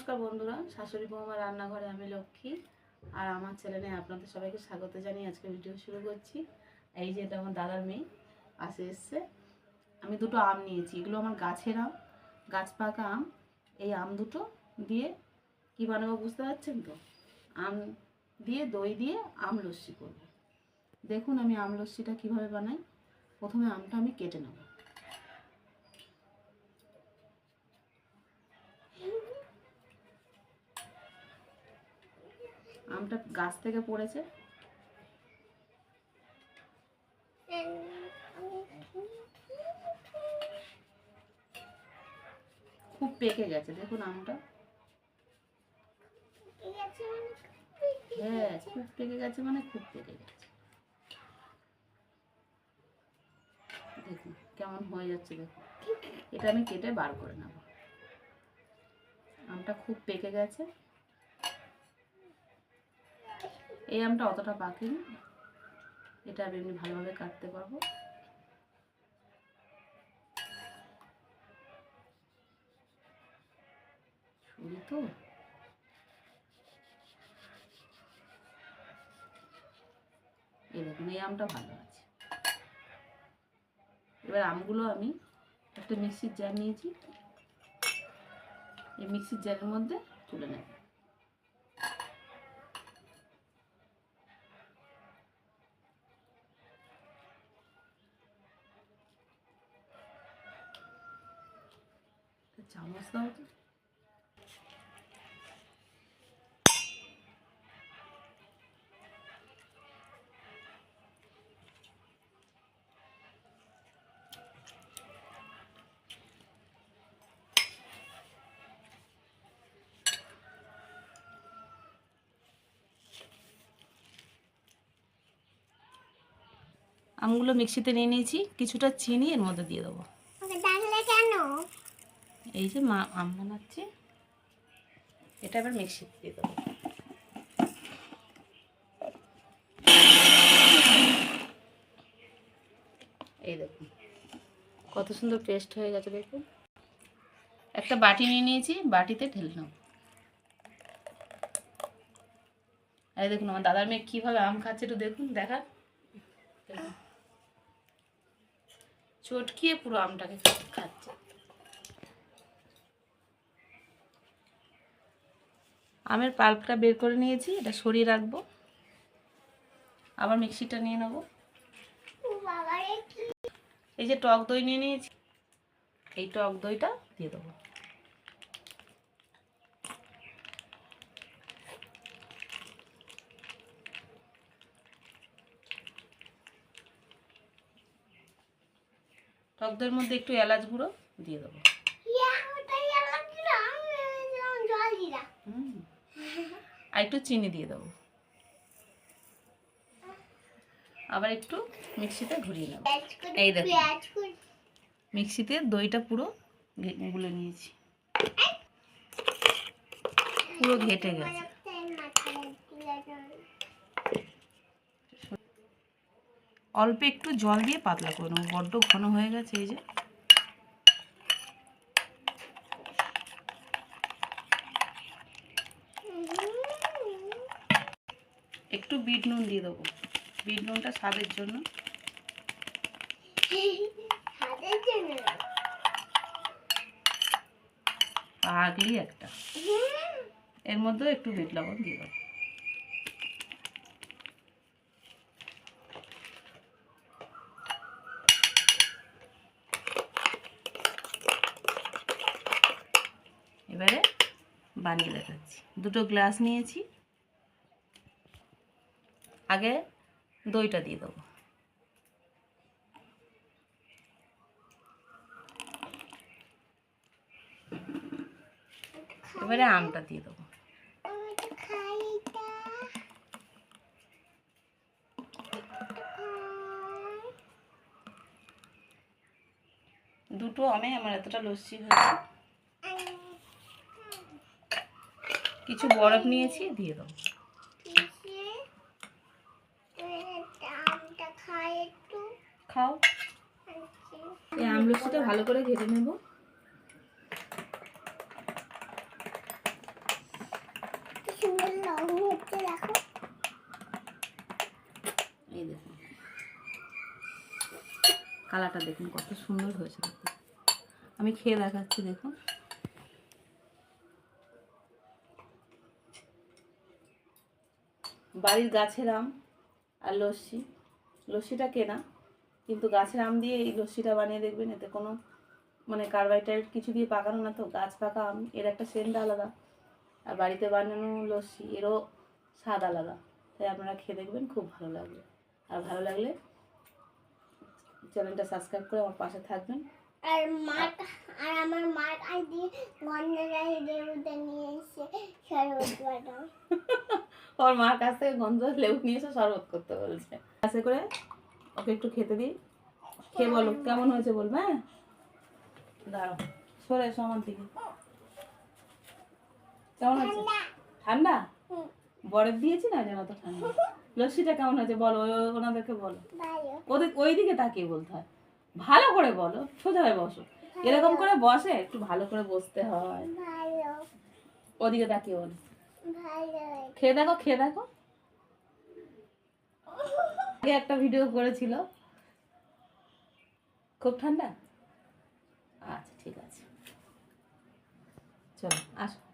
নমস্কার বন্ধুরা, শাশুড়ি বৌমা রান্নাঘরে আমি লক্ষ্মী আর আমার ছেলে চ্যানেলে আপনাদের সবাইকে স্বাগত জানিয়ে আজকে ভিডিও শুরু করছি। এই যে এটা আমার দাদার মেয়ে আসে এসছে। আমি দুটো আম নিয়েছি, এগুলো আমার গাছের আম, গাছ পাকা আম। এই আম দুটো দিয়ে কী বানাবো বুঝতে পারছেন তো? আম দিয়ে, দই দিয়ে আম লস্যি করব। দেখুন আমি আম লস্যিটা কীভাবে বানাই। প্রথমে আমটা আমি কেটে নেব। আমটা গাছ থেকে পড়েছে। খুব পেকে গেছে, দেখুন আমটা হ্যাঁ খুব পেকে গেছে মানে খুব পেকে গেছে। দেখুন কেমন হয়ে যাচ্ছে, দেখুন। এটা আমি কেটে বার করে নেব। আমটা খুব পেকে গেছে। এই আমটা অতটা পাকেনি। এটা আমি এমনি ভালোভাবে কাটতে পারব। ছুরি তো। এই এই আমটা ভালো আছে। এবার আমগুলো আমি একটা মিক্সির জার নিয়েছি। এই মিক্সির জারের মধ্যে তুলে নেব। চামচ আমগুলো মিক্সিতে নিয়ে নিয়েছি কিছুটা চিনি এর মধ্যে দিয়ে দেবো। এই যে মা, আম বানাচ্ছে। এটা এবার মিক্সিতে দিয়ে দেবো। এই দেখুন, কত সুন্দর পেস্ট হয়ে গেছে দেখুন। একটা বাটি নিয়ে নিয়েছি, বাটিতে ঢেলে নেব। এই দেখুন, আমার দাদার মেয়ে কীভাবে আম খাচ্ছে একটু দেখুন দেখা চটকিয়ে পুরো আমটাকে খাচ্ছে। আমের পাল্পটা বের করে নিয়েছি, এটা সরিয়ে রাখব। আবার মিক্সিটা নিয়ে নেব। এই যে টক দই নিয়ে নিয়েছি, এই টক দইটা দিয়ে দেবো। টক দইয়ের মধ্যে একটু এলাচ গুঁড়ো দিয়ে দেবো। আর একটু চিনি দিয়ে দেবো। আবার একটু মিক্সিতে ঘুরিয়ে নেব। এই করে মিক্সিতে দইটা পুরো গুলে নিয়েছি। পুরো ঘেটে গেছে। অল্প একটু জল দিয়ে পাতলা করে নেব। বড্ড ঘন হয়ে গেছে এই যে একটু বিট নুন দিয়ে দেবো। বিট নুনটা স্বাদের জন্য। পাগলি একটা। এর মধ্যেও একটু বিট লবণ দিয়ে দেবো। এবারে বানিয়ে দেখাচ্ছি। দুটো গ্লাস নিয়েছি। আগে দইটা দিয়ে দেবো। এবারে আমটা দিয়ে দেবো। দুটো আমে আমার এতটা লস্যি হয়েছে। কিছু বরফ নিয়েছি, দিয়ে দেবো। খাও। এই আমলসিটা ভালো করে ঘেটে নেব। এই দেখুন কালারটা দেখুন কত সুন্দর হয়েছে আমি খেয়ে দেখাচ্ছি দেখুন বাড়ির গাছের আম আর লস্যি। লস্যিটা কেনা? কিন্তু গাছের আম দিয়ে এই লস্যিটা বানিয়ে দেখবেন এতে কোনো মানে কার্বাইটাইড কিছু দিয়ে পাকানো না তো গাছ পাকা আম এর একটা সেন্ট আলাদা। আর বাড়িতে বানানো লস্যি এরও স্বাদ আলাদা। তাই আপনারা খেয়ে দেখবেন খুব ভালো লাগবে। আর ভালো লাগলে চ্যানেলটা সাবস্ক্রাইব করে আমার পাশে থাকবেন। আর মার আর আমার মার আইডি নিয়ে এসে শরবত বানাও। ওর মার কাছ গন্ধ লেবু নিয়ে এসে শরবত করতে বলছে। কাছে করে ওকে একটু খেতে দিই? খেয়ে বলো। কেমন হয়েছে বলবে হ্যাঁ? দাঁড়াও। সরে এসো আমার দিকে। কেমন হয়েছে? ঠান্ডা। বরফ দিয়েছি না যেন তো ঠান্ডা? লস্যিটা কেমন হয়েছে বলো ও- ওনাদেরকে বলো। ওদের ওই দিকে তাকিয়ে বলতে হয়। ভালো করে বলো সোজা হয়ে বসো। এরকম করে বসে একটু ভালো করে বসতে হয়। ওদিকে তাকিয়ে বলো। খেয়ে দেখো খেয়ে দেখো। আগে একটা ভিডিও করেছিল। খুব ঠান্ডা? আচ্ছা ঠিক আছে। চলো আসো।